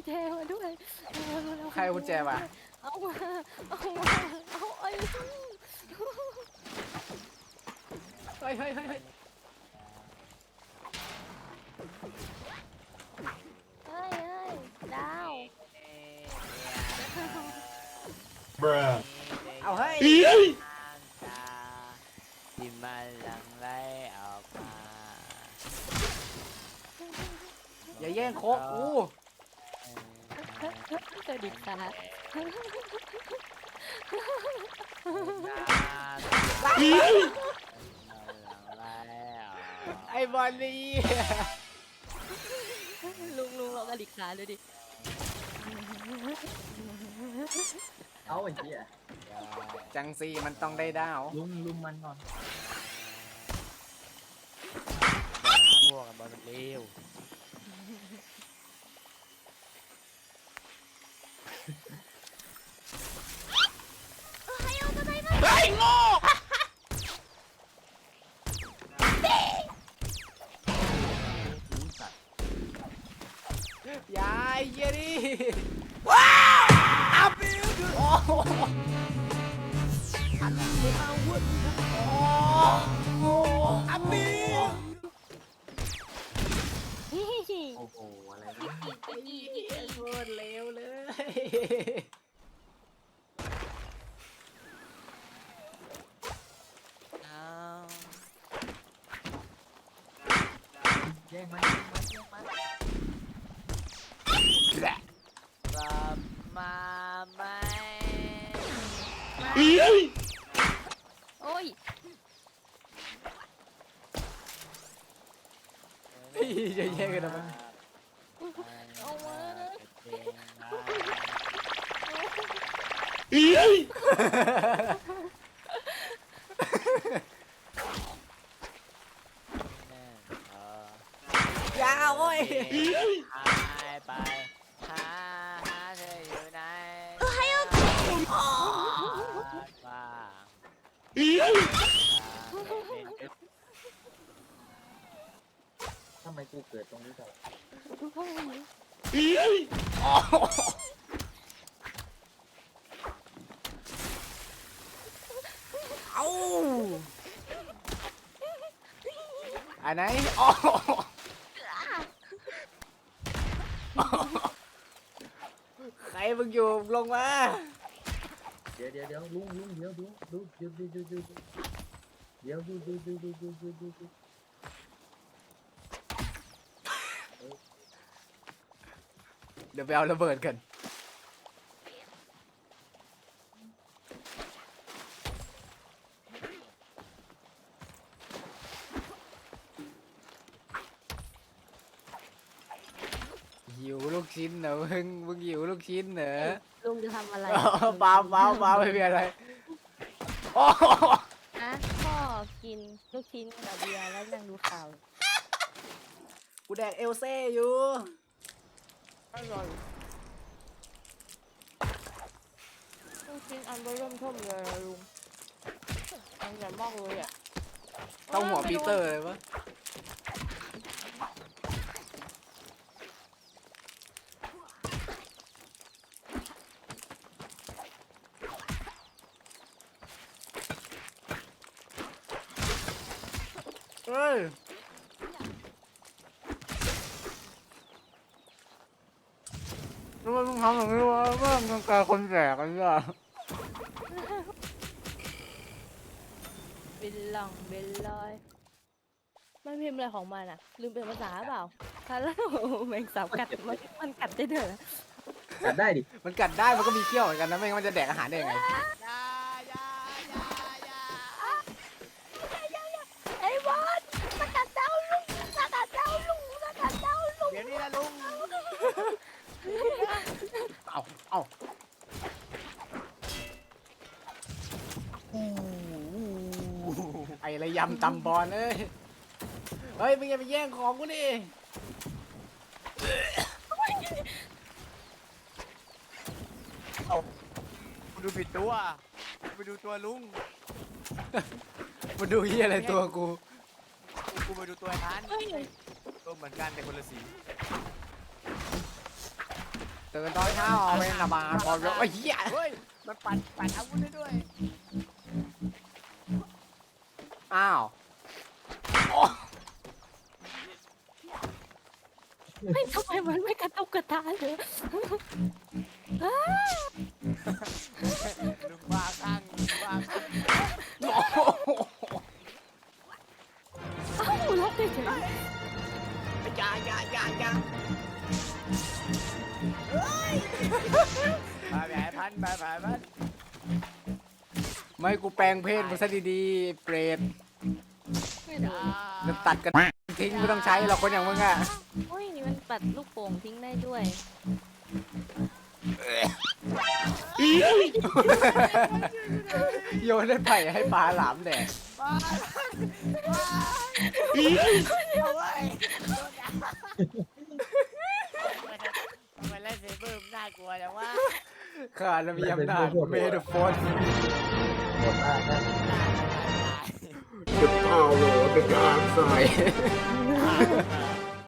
ญแจมาด้วยเอามาเอาใครเอากุญแจมา เอามาเอามาเอาไอ้เฮ้ยเฮ้ยเฮ้ยเฮ้ยเฮ้ยเฮ้ยดาว Bruh. เอาเฮ้ยที่มันหลังไหลออกมาอย่าแย่งโคกกู กระดิกขาน้ำหลังไหลออกไอ้บอลนี่ลุงลุงเรากระดิกขาเลยดิ เอาไอ้เหี้ยจังซีมันต้องได้ดาวลุมลุมมันก่อนหาพวกกันบอลเร็ว ยายเยดิว้าวอัพบิวโอ้โหอันนี้อาวุธโอ้โหอัพบิวฮิฮิฮิโอ้โหอะไรวะโคตรเร็วเลย เอา แย่งมันแย่งมันแย่งมันกลับมาไหมโอ้ยพี่จะแย่งกันทำไมเอามายาว้ยไปไปหาหาเธออยู่ไหนเออให้โอเคอ๋อบ้าทำไมกูเกิดตรงนี้ตลอดเอาอันไหนอ๋อ ใครมึงอยู่ลงมาเดี๋ยวเดี๋ยวเดี๋ยวลุงลุงเดี๋ยวดูดูเดี๋ยวดูดูดูดูเดี๋ยวดูดูดูดูดูดูดูดูเดี๋ยวไปเอาระเบิดกัน ลูกชิ้นเหรอมึงมึงหิวลูกชิ้นเหรอลุงจะทำอะไรเปล่าเปล่าเปล่าไม่มีอะไรโอ้โหนะพ่อกินลูกชิ้นกับเบียร์แล้วยังดูข่าวกูแดกเอลเซ่อยู่อร่อยลูกชิ้นอันเบอร์เริ่มเท่มเลยอะลุงอันใหญ่มากเลยอะต้องหัวปีเตอร์เลยวะ เฮ้ย ทำไมมึงทำอย่างนี้วะเมื่อมึงกลายคนแสกกันเนี่ยบินล่องบินลอยมันพิมพ์อะไรของมันอะ ลืมเป็นภาษาเปล่าคันแล้วแมงสาบกัดมันมันกัดได้เด้อกัดได้ดิ มันกัดได้มันก็มีเขี้ยวเหมือนกันนะไม่งั้นมันจะแดกอาหารได้ยังไง เอาเอาไอ้ระยำตำบอลเอ้ย เฮ้ยมึงอย่าไปแย่งของกูดิกูดูผิดตัวกูไปดูตัวลุงมาดูเฮียอะไรตัวกู กูไปดูตัวไอ้ทันเฮ้ยตัวเหมือนกันแต่คนละสี ตื่นตอนเช้าเอาเป็นระบาดพอแล้วไอ้เหี้ยเฮ้ยมันปั่นปั่นอาวุธได้ด้วยอ้าวเฮ้ยทำไมมันไม่กระตุกกระตาเลยลุงบ้าข้างลุงบ้าข้างเอ้าล็อกได้เฉยอย่าอย่าอย่าอย่า มาแผลพันมาแผลพันไม่ให้กูแปลงเพศมันซะดีๆ เปรตๆไม่รู้จะตัดกันทิ้งไม่ต้องใช้หรอกคนอย่างมึงอะโอ้ยนี่มันปัดลูกโป่งทิ้งได้ด้วยโยนได้ไผ่ให้ปลาหลามแดกมามาเอาไว้ทำไมเล่นเซเบ อร์มันน่ากลัวจังวะข้าจะมีอำนาจเมดโฟนหมดแล้วนะ The power of the dark side ตาย